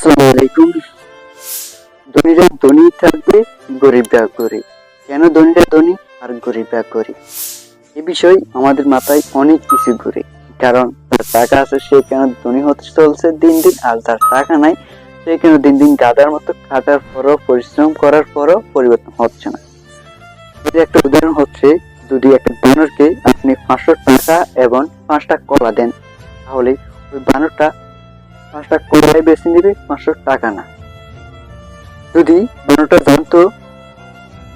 আসসালামু ধনীরা ধনী থাকবে, গরিবরা গরিব। কেন ধনীরা ধনী আর গরিবরা গরিব? এ বিষয় আমাদের মাথায় অনেক কিছু ঘুরে, কারণ যার টাকা আছে সে কেন ধনী হতে চলছে দিন দিন, আর যার টাকা নাই, সে কেন দিন দিন গাদার মতো খাটার পরও পরিশ্রম করার পরও পরিবর্তন হচ্ছে না। এর একটা উদাহরণ হচ্ছে, যদি একটা বানরকে আপনি পাঁচশো টাকা এবং পাঁচটা কলা দেন, তাহলে ওই বানরটা পাঁচটা কলাই বেছে নেবে, পাঁচশো টাকা না। যদি বানরটা জানতো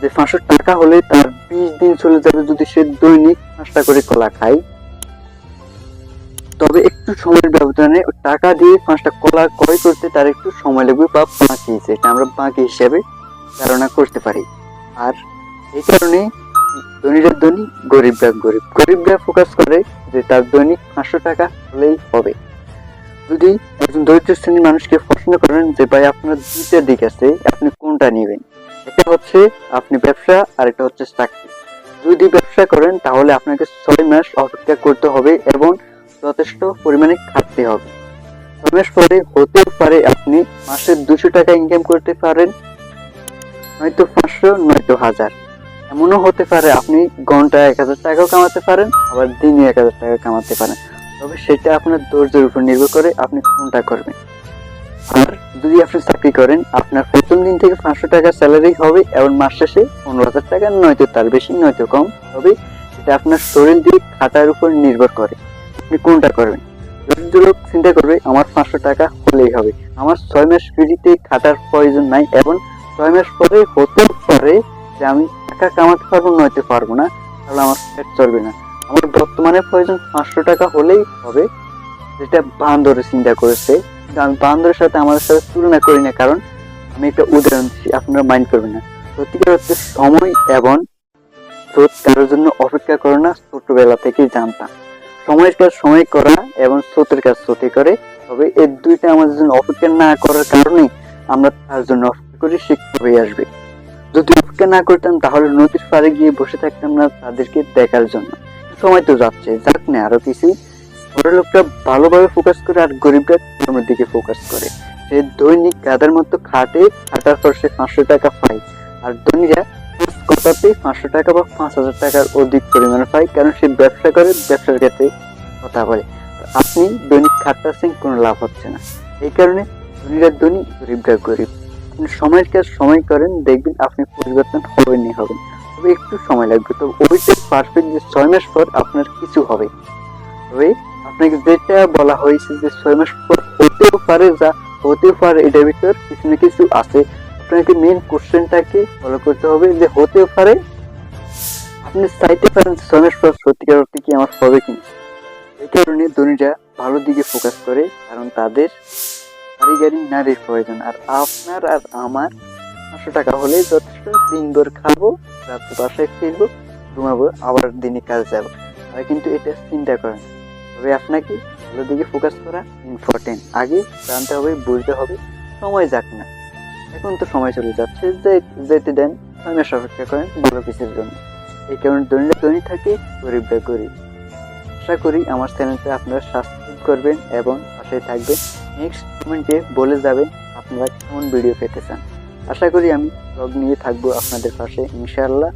যে পাঁচশো টাকা হলে তার বিশ দিন চলে যাবে যদি সে দৈনিক পাঁচটা করে কলা খায়। তবে একটু সময়ের ব্যবধানে টাকা দিয়ে পাঁচটা কলা ক্রয় করতে তার একটু সময় লাগবে বা বাকি এটা আমরা বাকি হিসাবে ধারণা করতে পারি। আর এই কারণে ধনীরা ধনী, গরিবরা গরিব। গরিবরা ফোকাস করে যে তার দৈনিক পাঁচশো টাকা হলেই হবে। যদি একজন দরিদ্র শ্রেণির মানুষকে প্রশ্ন করেন যে, ভাই, আপনার দুইটা দিক আছে, আপনি কোনটা নেবেন? একটা হচ্ছে আপনি ব্যবসা, আর একটা হচ্ছে চাকরি। যদি ব্যবসা করেন, তাহলে আপনাকে ছয় মাস অপেক্ষা করতে হবে এবং যথেষ্ট পরিমাণে খাটতে হবে। ছয় মাস পরে হতেও পারে আপনি মাসে দুশো টাকা ইনকাম করতে পারেন, নয়তো পাঁচশো, নয়তো হাজার। এমনও হতে পারে আপনি ঘন্টায় এক হাজার টাকাও কামাতে পারেন, আবার দিনে এক হাজার টাকা কামাতে পারেন। তবে সেটা আপনার ধৈর্যের উপর নির্ভর করে আপনি কোনটা করবেন। আর যদি আপনি চাকরি করেন, আপনার প্রথম দিন থেকে পাঁচশো টাকা স্যালারি হবে এবং মাস শেষে পনেরো হাজার টাকা, নয়তো তার বেশি, নয়তো কম হবে। এটা আপনার শরীর দিয়ে খাটার উপর নির্ভর করে আপনি কোনটা করবেন। দরিদ্র লোক চিন্তা করবে, আমার পাঁচশো টাকা হলেই হবে। আমার ছয় মাস ফ্রিতে খাটার প্রয়োজন নাই এবং ছয় মাস পরে হতেও পারে যে আমি টাকা কামাতে পারব, নয়তো পারব না, তাহলে আমার পেট চলবে না। আমার বর্তমানে প্রয়োজন পাঁচশো টাকা হলেই হবে। যেটা বান্দরে চিন্তা করেছে। আমি বান্দরের সাথে আমাদের সাথে তুলনা করি না, কারণ আমি একটা উদাহরণ দিচ্ছি, আপনারা মাইন্ড করবেন না। সত্যিকার হচ্ছে সময় এবং স্রোত কারোর জন্য অপেক্ষা করে না, ছোটবেলা থেকেই জানতাম। সময়ের কাজ সময় করা এবং স্রোতের কাজ স্রোতে করে। তবে এই দুইটা আমাদের জন্য অপেক্ষা না করার কারণে আমরা তার জন্য অপেক্ষা করি শিক্ষা হয়ে আসবে? যদি অপেক্ষা না করতাম, তাহলে নদীর পাড়ে গিয়ে বসে থাকতাম না তাদেরকে দেখার জন্য। সময় তো যাচ্ছে, যাক না, আরও কিছু। বড় লোকটা ভালোভাবে ফোকাস করে আর গরিবরা কর্মের দিকে ফোকাস করে। সে দৈনিক গাদার মতো খাটে খাটার পর সে পাঁচশো টাকা পায়। আর ধনীরা কথাতে পাঁচশো টাকা বা পাঁচ হাজার টাকার অধিক পরিমাণে পায়, কারণ সে ব্যবসা করে, ব্যবসার ক্ষেত্রে কথা বলে। আপনি দৈনিক খাটতেছেন কোনো লাভ হচ্ছে না। এই কারণে ধনীরা ধনী, গরিবরা গরিব। সময়ের কাজ সময় করেন, দেখবেন আপনি পরিবর্তন হবেনই হবেন। তবে একটু সময় লাগবে। তো ওইটা পারফেক্ট যে ছয় মাস পর আপনার কিছু হবে। তবে আপনাকে যেটা বলা হয়েছে যে ছয় মাস পর হতেও পারে যা হতেও পারে, এটার ভিতর কিছু না কিছু আছে। আপনাকে মেন কোশ্চেনটাকে ফলো করতে হবে যে হতেও পারে। আপনি চাইতে পারেন ছয় মাস পর সত্যিকার অর্থে কি আমার হবে কিনা এই কারণে ধনীরা ভালো দিকে ফোকাস করে, কারণ তাদের কারিগরি নারীর প্রয়োজন। আর আপনার আর আমার পাঁচশো টাকা হলেই যথেষ্ট। দিনভর খাব রাত্রে বাসায় ফিরবো, ঘুমাবো, আবার দিনে কাজ যাব। তারা কিন্তু এটা চিন্তা করেন তবে আপনাকে ভালো দিকে ফোকাস করা ইম্পর্টেন্ট আগে জানতে হবে, বুঝতে হবে, সময় যাক না। এখন তো সময় চলে যাচ্ছে, যে যেতে দেন মাস অপেক্ষা করেন ভালো কিছুর জন্য। এই কারণে ধনীরা ধনী থাকে, গরিবরা গরিব। আশা করি আমার চ্যানেলটা আপনারা সাবস্ক্রাইব করবেন এবং পাশে থাকবেন। নেক্সট কমেন্টে বলে যাবেন আপনারা কেমন ভিডিও পেতে চান। আশা করি আমি ব্লগ নিয়ে থাকব আপনাদের পাশে ইনশাআল্লাহ।